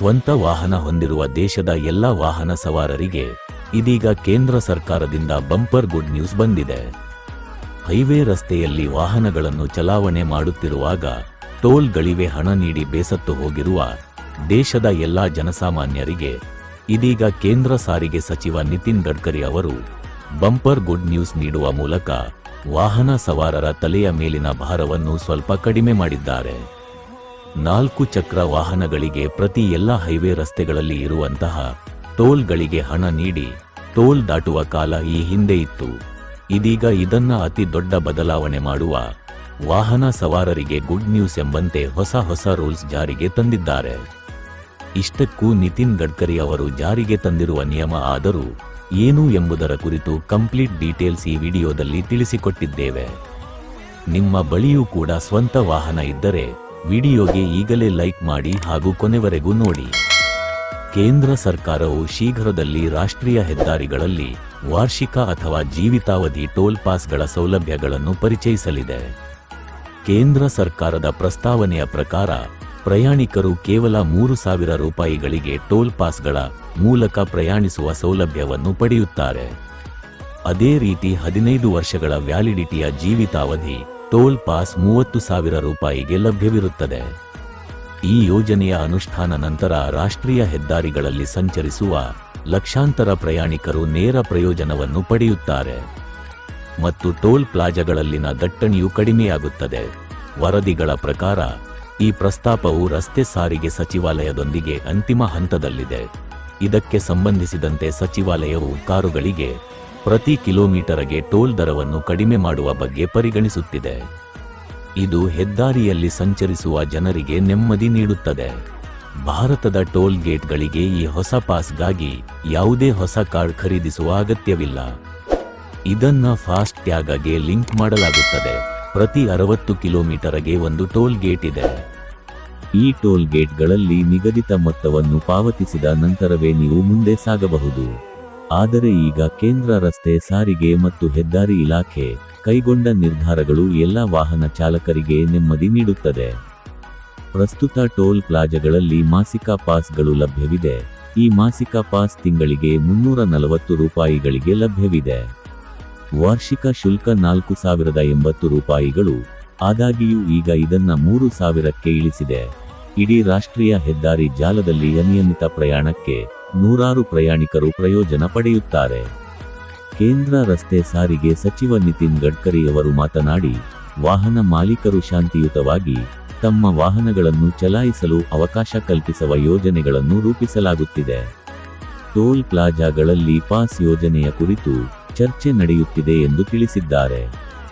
ಸ್ವಂತ ವಾಹನ ಹೊಂದಿರುವ ದೇಶದ ಎಲ್ಲ ವಾಹನ ಸವಾರರಿಗೆ ಇದೀಗ ಕೇಂದ್ರ ಸರ್ಕಾರದಿಂದ ಬಂಪರ್ ಗುಡ್ ನ್ಯೂಸ್ ಬಂದಿದೆ. ಹೈವೇ ರಸ್ತೆಯಲ್ಲಿ ವಾಹನಗಳನ್ನು ಚಲಾವಣೆ ಮಾಡುತ್ತಿರುವಾಗ ಟೋಲ್ಗಳಿವೆ ಹಣ ನೀಡಿ ಬೇಸತ್ತು ಹೋಗಿರುವ ದೇಶದ ಎಲ್ಲಾ ಜನಸಾಮಾನ್ಯರಿಗೆ ಇದೀಗ ಕೇಂದ್ರ ಸಾರಿಗೆ ಸಚಿವ ನಿತಿನ್ ಗಡ್ಕರಿ ಅವರು ಬಂಪರ್ ಗುಡ್ ನ್ಯೂಸ್ ನೀಡುವ ಮೂಲಕ ವಾಹನ ಸವಾರರ ತಲೆಯ ಮೇಲಿನ ಭಾರವನ್ನು ಸ್ವಲ್ಪ ಕಡಿಮೆ ಮಾಡಿದ್ದಾರೆ. ನಾಲ್ಕು ಚಕ್ರ ವಾಹನಗಳಿಗೆ ಪ್ರತಿ ಎಲ್ಲ ಹೈವೇ ರಸ್ತೆಗಳಲ್ಲಿ ಇರುವಂತಹ ಟೋಲ್ಗಳಿಗೆ ಹಣ ನೀಡಿ ಟೋಲ್ ದಾಟುವ ಕಾಲ ಈ ಹಿಂದೆ ಇತ್ತು. ಇದೀಗ ಇದನ್ನ ಅತಿ ದೊಡ್ಡ ಬದಲಾವಣೆ ಮಾಡುವ ವಾಹನ ಸವಾರರಿಗೆ ಗುಡ್ ನ್ಯೂಸ್ ಎಂಬಂತೆ ಹೊಸ ಹೊಸ ರೂಲ್ಸ್ ಜಾರಿಗೆ ತಂದಿದ್ದಾರೆ. ಇಷ್ಟಕ್ಕೂ ನಿತಿನ್ ಗಡ್ಕರಿ ಅವರು ಜಾರಿಗೆ ತಂದಿರುವ ನಿಯಮ ಆದರೂ ಏನು ಎಂಬುದರ ಕುರಿತು ಕಂಪ್ಲೀಟ್ ಡೀಟೇಲ್ಸ್ ಈ ವಿಡಿಯೋದಲ್ಲಿ ತಿಳಿಸಿಕೊಟ್ಟಿದ್ದೇವೆ. ನಿಮ್ಮ ಬಳಿಯೂ ಕೂಡ ಸ್ವಂತ ವಾಹನ ಇದ್ದರೆ ವಿಡಿಯೋಗೆ ಈಗಲೇ ಲೈಕ್ ಮಾಡಿ ಹಾಗೂ ಕೊನೆವರೆಗೂ ನೋಡಿ. ಕೇಂದ್ರ ಸರ್ಕಾರವು ಶೀಘ್ರದಲ್ಲಿ ರಾಷ್ಟ್ರೀಯ ಹೆದ್ದಾರಿಗಳಲ್ಲಿ ವಾರ್ಷಿಕ ಅಥವಾ ಜೀವಿತಾವಧಿ ಟೋಲ್ ಪಾಸ್ಗಳ ಸೌಲಭ್ಯಗಳನ್ನು ಪರಿಚಯಿಸಲಿದೆ. ಕೇಂದ್ರ ಸರ್ಕಾರದ ಪ್ರಸ್ತಾವನೆಯ ಪ್ರಕಾರ, ಪ್ರಯಾಣಿಕರು ಕೇವಲ ಮೂರು ಸಾವಿರ ರೂಪಾಯಿಗಳಿಗೆ ಟೋಲ್ ಪಾಸ್ಗಳ ಮೂಲಕ ಪ್ರಯಾಣಿಸುವ ಸೌಲಭ್ಯವನ್ನು ಪಡೆಯುತ್ತಾರೆ. ಅದೇ ರೀತಿ ಹದಿನೈದು ವರ್ಷಗಳ ವ್ಯಾಲಿಡಿಟಿಯ ಜೀವಿತಾವಧಿ ಟೋಲ್ ಪಾಸ್ ಮೂವತ್ತು ಸಾವಿರ ರೂಪಾಯಿಗೆ ಲಭ್ಯವಿರುತ್ತದೆ. ಈ ಯೋಜನೆಯ ಅನುಷ್ಠಾನ ನಂತರ ರಾಷ್ಟ್ರೀಯ ಹೆದ್ದಾರಿಗಳಲ್ಲಿ ಸಂಚರಿಸುವ ಲಕ್ಷಾಂತರ ಪ್ರಯಾಣಿಕರು ನೇರ ಪ್ರಯೋಜನವನ್ನು ಪಡೆಯುತ್ತಾರೆ. ಮತ್ತು ಟೋಲ್ ಪ್ಲಾಜಾಗಳಲ್ಲಿನ ದಟ್ಟಣೆಯು ಕಡಿಮೆಯಾಗುತ್ತದೆ. ವರದಿಗಳ ಪ್ರಕಾರ, ಈ ಪ್ರಸ್ತಾಪವು ರಸ್ತೆ ಸಾರಿಗೆ ಸಚಿವಾಲಯದೊಂದಿಗೆ ಅಂತಿಮ ಹಂತದಲ್ಲಿದೆ. ಇದಕ್ಕೆ ಸಂಬಂಧಿಸಿದಂತೆ ಸಚಿವಾಲಯವು ಕಾರುಗಳಿಗೆ ಪ್ರತಿ ಕಿಲೋಮೀಟರ್ಗೆ ಟೋಲ್ ದರವನ್ನು ಕಡಿಮೆ ಮಾಡುವ ಬಗ್ಗೆ ಪರಿಗಣಿಸುತ್ತಿದೆ. ಇದು ಹೆದ್ದಾರಿಯಲ್ಲಿ ಸಂಚರಿಸುವ ಜನರಿಗೆ ನೆಮ್ಮದಿ ನೀಡುತ್ತದೆ. ಭಾರತದ ಟೋಲ್ ಗೇಟ್ಗಳಿಗೆ ಈ ಹೊಸ ಪಾಸ್ಗಾಗಿ ಯಾವುದೇ ಹೊಸ ಕಾರ್ಡ್ ಖರೀದಿಸುವ ಅಗತ್ಯವಿಲ್ಲ. ಇದನ್ನ ಫಾಸ್ಟ್ ಟ್ಯಾಗ್ಗೆ ಲಿಂಕ್ ಮಾಡಲಾಗುತ್ತದೆ. ಪ್ರತಿ ಅರವತ್ತು ಕಿಲೋಮೀಟರ್ಗೆ ಒಂದು ಟೋಲ್ ಗೇಟ್ ಇದೆ. ಈ ಟೋಲ್ ಗೇಟ್ಗಳಲ್ಲಿ ನಿಗದಿತ ಮೊತ್ತವನ್ನು ಪಾವತಿಸಿದ ನಂತರವೇ ನೀವು ಮುಂದೆ ಸಾಗಬಹುದು. ಆದರೆ ಈಗ ಕೇಂದ್ರ ರಸ್ತೆ ಸಾರಿಗೆ ಮತ್ತು ಹೆದ್ದಾರಿ ಇಲಾಖೆ ಕೈಗೊಂಡ ನಿರ್ಧಾರಗಳು ಎಲ್ಲ ವಾಹನ ಚಾಲಕರಿಗೆ ನೆಮ್ಮದಿ ನೀಡುತ್ತದೆ. ಪ್ರಸ್ತುತ ಟೋಲ್ ಪ್ಲಾಜಾಗಳಲ್ಲಿ ಮಾಸಿಕ ಪಾಸ್ಗಳು ಲಭ್ಯವಿದೆ. ಈ ಮಾಸಿಕ ಪಾಸ್ ತಿಂಗಳಿಗೆ ಮುನ್ನೂರ ನಲವತ್ತು ರೂಪಾಯಿಗಳಿಗೆ ಲಭ್ಯವಿದೆ. ವಾರ್ಷಿಕ ಶುಲ್ಕ ನಾಲ್ಕು ಸಾವಿರದ ಎಂಬತ್ತು ರೂಪಾಯಿಗಳು. ಆದಾಗಿಯೂ ಈಗ ಇದನ್ನ ಮೂರು ಸಾವಿರಕ್ಕೆ ಇಳಿಸಿದೆ. ಇಡೀ ರಾಷ್ಟ್ರೀಯ ಹೆದ್ದಾರಿ ಜಾಲದಲ್ಲಿ ಅನಿಯಮಿತ ಪ್ರಯಾಣಕ್ಕೆ ನೂರಾರು ಪ್ರಯಾಣಿಕರು ಪ್ರಯೋಜನ ಪಡೆಯುತ್ತಾರೆ. ಕೇಂದ್ರ ರಸ್ತೆ ಸಾರಿಗೆ ಸಚಿವ ನಿತಿನ್ ಗಡ್ಕರಿ ಅವರು ಮಾತನಾಡಿ, ವಾಹನ ಮಾಲೀಕರು ಶಾಂತಿಯುತವಾಗಿ ತಮ್ಮ ವಾಹನಗಳನ್ನು ಚಲಾಯಿಸಲು ಅವಕಾಶ ಕಲ್ಪಿಸುವ ಯೋಜನೆಗಳನ್ನು ರೂಪಿಸಲಾಗುತ್ತಿದೆ. ಟೋಲ್ ಪ್ಲಾಜಾಗಳಲ್ಲಿ ಪಾಸ್ ಯೋಜನೆಯ ಕುರಿತು ಚರ್ಚೆ ನಡೆಯುತ್ತಿದೆ ಎಂದು ತಿಳಿಸಿದ್ದಾರೆ.